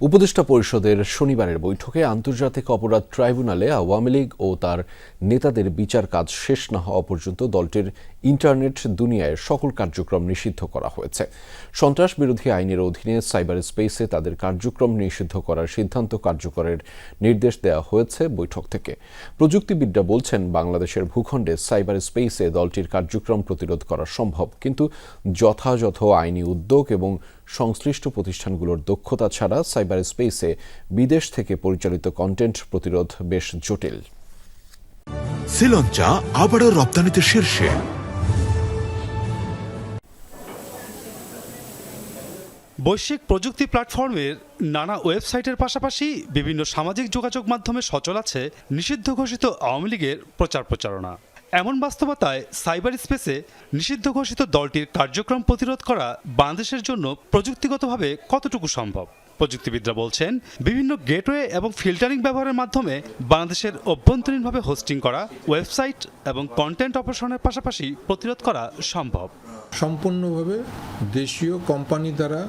উপদেষ্টা পরিষদের শনিবারের বৈঠকে আন্তর্জাতিক অপরাধ ট্রাইব্যুনালে আওয়ামী লীগ ও তার নেতাদের বিচার কাজ শেষ না হওয়া পর্যন্ত দলটির ইন্টারনেট দুনিয়ায় সকল কার্যক্রম নিষিদ্ধ করা হয়েছে। সন্ত্রাস বিরোধী আইনের অধীনে সাইবার স্পেসে তাদের কার্যক্রম নিষিদ্ধ করার সিদ্ধান্ত কার্যকরের নির্দেশ দেওয়া হয়েছে বৈঠক থেকে। প্রযুক্তিবিদরা বলছেন, বাংলাদেশের ভূখণ্ডে সাইবার স্পেসে দলটির কার্যক্রম প্রতিরোধ করা সম্ভব, কিন্তু যথাযথ আইনি উদ্যোগ এবং সংশ্লিষ্ট প্রতিষ্ঠানগুলোর দক্ষতা ছাড়া সাইবার স্পেসে বিদেশ থেকে পরিচালিত কন্টেন্ট প্রতিরোধ বেশ জটিল। শ্রীলঞ্চা আবারও রপ্তানিতে শীর্ষে। বৈশ্বিক প্রযুক্তি প্ল্যাটফর্মের নানা ওয়েবসাইটের পাশাপাশি বিভিন্ন সামাজিক যোগাযোগ মাধ্যমে সচল আছে নিষিদ্ধ ঘোষিত আওয়ামী লীগের প্রচার প্রচারণা। এমন বাস্তবতায় সাইবার স্পেসে নিষিদ্ধ ঘোষিত দলটির কার্যক্রম প্রতিরোধ করা বাংলাদেশের জন্য প্রযুক্তিগতভাবে কতটুকু সম্ভব? প্রযুক্তিবিদরা বলছেন, বিভিন্ন গেটওয়ে এবং ফিল্টারিং ব্যবহারের মাধ্যমে বাংলাদেশের অভ্যন্তরীণভাবে হোস্টিং করা, ওয়েবসাইট এবং কন্টেন্ট অপারেশনের পাশাপাশি প্রতিরোধ করা সম্ভব। সম্পূর্ণভাবে দেশীয় কোম্পানি দ্বারা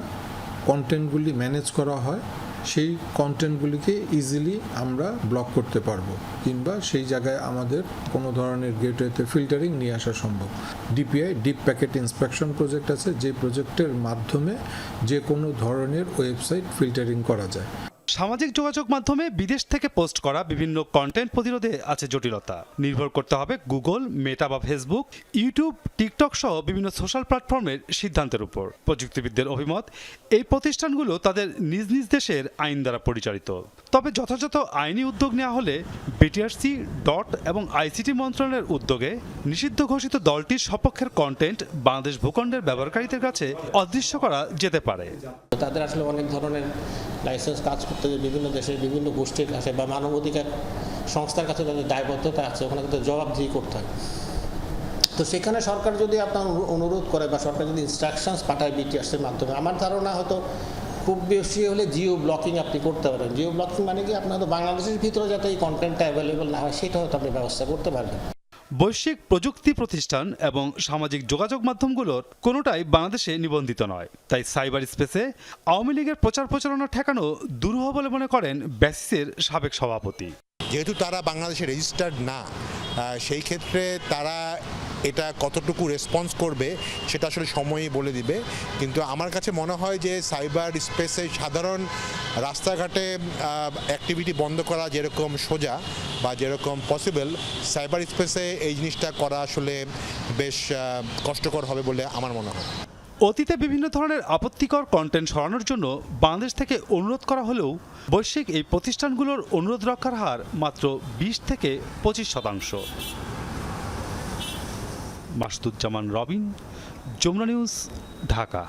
কন্টেন্টগুলি ম্যানেজ করা হয়। সেই কন্টেন্টগুলিকে ইজিলি আমরা ব্লক করতে পারব, কিংবা সেই জায়গায় আমাদের কোনো ধরনের গেটওয়েতে ফিল্টারিং নিয়ে আসা সম্ভব। DPI deep packet inspection project আছে, যে প্রজেক্টের মাধ্যমে যে কোনো ধরনের ওয়েবসাইট ফিল্টারিং করা যায়। সামাজিক যোগাযোগ মাধ্যমে বিদেশ থেকে পোস্ট করা বিভিন্ন কন্টেন্ট প্রতিরোধে আছে জটিলতা। নির্ভর করতে হবে গুগল মেটা বা ফেসবুক ইউটিউব টিকটক সহ বিভিন্ন সোশ্যাল প্ল্যাটফর্মের সিদ্ধান্তের উপর। প্রযুক্তিবিদদের অভিমত, এই প্রতিষ্ঠানগুলো তাদের নিজ নিজ দেশের আইন দ্বারা পরিচালিত। তবে যথাযথ আইনি উদ্যোগ নেওয়া হলে বিটিআরসি ডট এবং আইসিটি মন্ত্রণালয়ের উদ্যোগে নিষিদ্ধ ঘোষিত দলটির সপক্ষের কন্টেন্ট বাংলাদেশ ভূখণ্ডের ব্যবহারকারীদের কাছে অদৃশ্য করা যেতে পারে। তাদের আসলে অনেক ধরনের লাইসেন্স কাজ করতে বিভিন্ন দেশের বিভিন্ন গোষ্ঠীর কাছে বা মানবাধিকার সংস্থার কাছে তাদের দায়বদ্ধতা আছে, ওখানে তাদের জবাবদিহি করতে হয়। তো সেখানে সরকার যদি আপনার অনুরোধ করে বা সরকার যদি ইনস্ট্রাকশনস পাঠায় বিটিআরসির মাধ্যমে, আমার ধারণা হয়তো খুব বেশি হলে জিও ব্লকিং আপনি করতে পারেন। জিও ব্লকিং মানে কি আপনার বাংলাদেশের ভিতরে যাতে এই কন্টেন্টটা অ্যাভেলেবল না হয়, সেটা হয়তো আপনি ব্যবস্থা করতে পারবেন। বৈশ্বিক প্রযুক্তি প্রতিষ্ঠান এবং সামাজিক যোগাযোগ মাধ্যমগুলোর কোনোটাই বাংলাদেশে নিবন্ধিত নয়। তাই সাইবার স্পেসে আওয়ামী লীগের প্রচার প্রচারণা ঠেকানো দুরূহ বলে মনে করেন ব্যাসিসের সাবেক সভাপতি। যেহেতু তারা বাংলাদেশে রেজিস্টার্ড না সেই ক্ষেত্রে তারা এটা কতটুকু রেসপন্স করবে সেটা আসলে সময়ই বলে দিবে। কিন্তু আমার কাছে মনে হয় যে সাইবার স্পেসে সাধারণ রাস্তাঘাটে অ্যাক্টিভিটি বন্ধ করা যেরকম সোজা বা যেরকম পসিবল সাইবার স্পেসে এই জিনিসটা করা আসলে বেশ কষ্টকর হবে বলে আমার মনে হয়। অতীতে বিভিন্ন ধরনের আপত্তিকর কন্টেন্ট সরানোর জন্য বাংলাদেশ থেকে অনুরোধ করা হলেও বৈশ্বিক এই প্রতিষ্ঠানগুলোর অনুরোধ রক্ষার হার মাত্র বিশ থেকে পঁচিশ শতাংশ। মাসুদুজ্জামান রবিন, যমুনা নিউজ, ঢাকা।